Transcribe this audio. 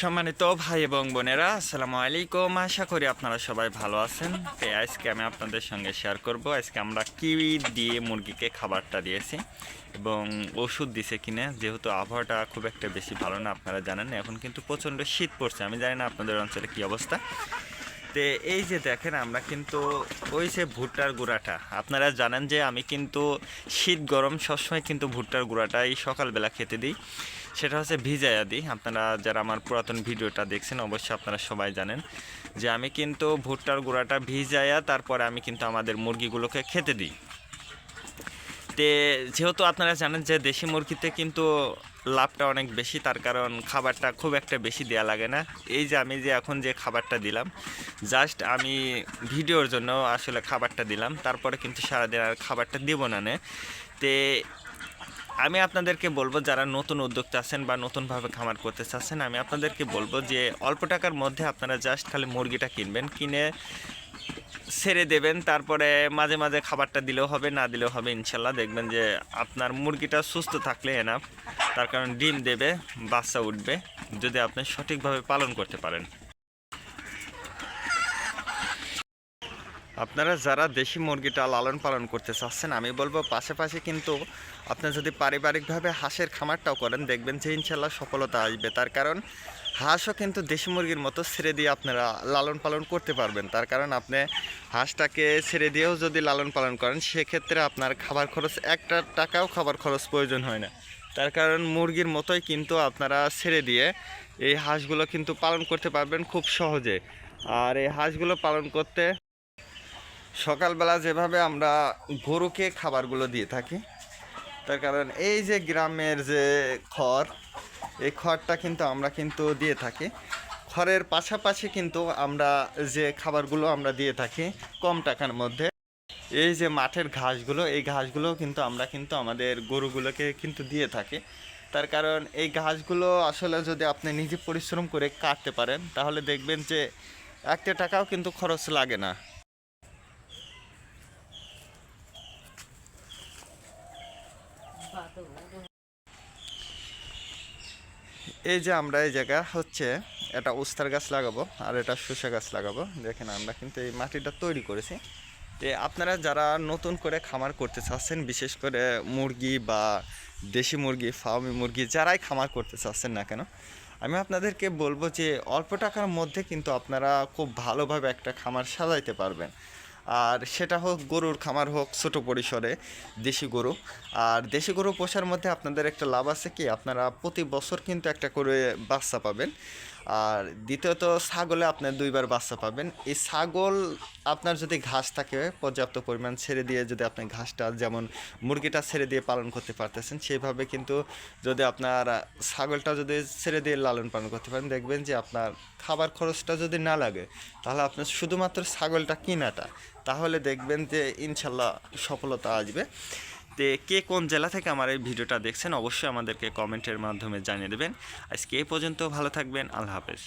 সম্মানিত ভাই এবং বোনেরা, আসসালামু আলাইকুম। আশা করি আপনারা সবাই ভালো আছেন। তো আজকে আমি আপনাদের সঙ্গে শেয়ার করব। আজকে আমরা কিউই দিয়ে মুরগিকে খাবারটা দিয়েছি এবং ওষুধ দিছে কিনা, যেহেতু আবহাওয়াটা খুব একটা বেশি ভালো না, আপনারা জানেন। এখন কিন্তু প্রচণ্ড শীত পড়ছে। আমি জানি না আপনাদের অঞ্চলে কী অবস্থা। তো এই যে দেখেন, আমরা কিন্তু ওই যে ভুট্টার গুঁড়াটা, আপনারা জানেন যে আমি কিন্তু শীত গরম সবসময় কিন্তু ভুট্টার গুঁড়াটাই সকালবেলা খেতে দিই। সেটা হচ্ছে ভিজাইয়া দিই। আপনারা যারা আমার পুরাতন ভিডিওটা দেখছেন, অবশ্যই আপনারা সবাই জানেন যে আমি কিন্তু ভুট্টার গুঁড়াটা ভিজাইয়া তারপরে আমি কিন্তু আমাদের মুরগিগুলোকে খেতে দিই। তে যেহেতু আপনারা জানেন যে দেশি মুরগিতে কিন্তু লাভটা অনেক বেশি, তার কারণ খাবারটা খুব একটা বেশি দেওয়া লাগে না। এই যে আমি যে এখন যে খাবারটা দিলাম জাস্ট আমি ভিডিওর জন্য আসলে খাবারটা দিলাম, তারপরে কিন্তু সারাদিন আর খাবারটা দিব না নে। তে, আমি আপনাদেরকে বলব, যারা নতুন উদ্যোক্তা আছেন বা নতুনভাবে খামার করতে চাচ্ছেন, আমি আপনাদেরকে বলব যে অল্প টাকার মধ্যে আপনারা জাস্ট খালি মুরগিটা কিনবেন। কিনে ছেড়ে দেবেন, তারপরে মাঝে মাঝে খাবারটা দিলেও হবে, না দিলেও হবে, ইনশাল্লাহ দেখবেন যে আপনার মুরগিটা সুস্থ থাকলে এনাফ তার কারণ ডিম দেবে, বাচ্চা উঠবে, যদি আপনি সঠিকভাবে পালন করতে পারেন। আপনারা যারা দেশি মুরগিটা লালন পালন করতে চাচ্ছেন, আমি বলব পাশাপাশি কিন্তু আপনি যদি পারিবারিকভাবে হাঁসের খামারটাও করেন, দেখবেন যে ইনশাল্লাহ সফলতা আসবে। তার কারণ, হাঁসও কিন্তু দেশি মুরগির মতো ছেড়ে দিয়ে আপনারা লালন পালন করতে পারবেন। তার কারণ আপনি হাঁসটাকে ছেড়ে দিয়েও যদি লালন পালন করেন, সেক্ষেত্রে আপনার খাবার খরচ, একটা টাকাও খাবার খরচ প্রয়োজন হয় না। তার কারণ, মুরগির মতোই কিন্তু আপনারা ছেড়ে দিয়ে এই হাঁসগুলো কিন্তু পালন করতে পারবেন খুব সহজে। আর এই হাঁসগুলো পালন করতে সকালবেলা যেভাবে আমরা গরুকে খাবারগুলো দিয়ে থাকি, তার কারণ এই যে গ্রামের যে খড়, এই খড়টা কিন্তু আমরা কিন্তু দিয়ে থাকি। খড়ের পাশাপাশি কিন্তু আমরা যে খাবারগুলো আমরা দিয়ে থাকি কম টাকার মধ্যে, এই যে মাঠের ঘাসগুলো, এই ঘাসগুলো কিন্তু আমরা কিন্তু আমাদের গরুগুলোকে কিন্তু দিয়ে থাকি। তার কারণ এই ঘাসগুলো আসলে যদি আপনি নিজে পরিশ্রম করে কাটতে পারেন, তাহলে দেখবেন যে একটা টাকাও কিন্তু খরচ লাগে না। এই যে আমরা এই জায়গা হচ্ছে, এটা উস্তার গাছ লাগাবো আর এটা শসা গাছ লাগাবো। দেখেন আমরা কিন্তু এই মাটিটা তৈরি করেছি। যে আপনারা যারা নতুন করে খামার করতে চাচ্ছেন, বিশেষ করে মুরগি বা দেশি মুরগি, ফার্মি মুরগি, যারাই খামার করতে চাচ্ছেন না কেন, আমি আপনাদেরকে বলব যে অল্প টাকার মধ্যে কিন্তু আপনারা খুব ভালোভাবে একটা খামার সাজাইতে পারবেন। আর সেটা হোক গরুর খামার হোক, ছোট পরিসরে দেশি গরু। আর দেশি গরু পোষার মধ্যে আপনাদের একটা লাভ আছে কি? আপনারা প্রতি বছর কিন্তু একটা করে বাচ্চা পাবেন। আর দ্বিতীয়ত ছাগলে আপনার দুইবার বাচ্চা পাবেন। এই ছাগল আপনার যদি ঘাস থাকে, পর্যাপ্ত পরিমাণ ছেড়ে দিয়ে যদি আপনি ঘাসটা, যেমন মুরগিটা ছেড়ে দিয়ে পালন করতে পারতেছেন সেইভাবে কিন্তু যদি আপনার ছাগলটা যদি ছেড়ে দিয়ে লালন পালন করতে পারেন, দেখবেন যে আপনার খাবার খরচটা যদি না লাগে, তাহলে আপনার শুধুমাত্র ছাগলটা কিনাটা। তাহলে দেখবেন যে ইনশাল্লাহ সফলতা আসবে। তে কে কোন জেলা থেকে আমার এই ভিডিওটা দেখছেন, অবশ্যই আমাদেরকে কমেন্টের মাধ্যমে জানিয়ে দেবেন। আজকে এই পর্যন্ত ভালো থাকবেন, আল্লাহ হাফেজ।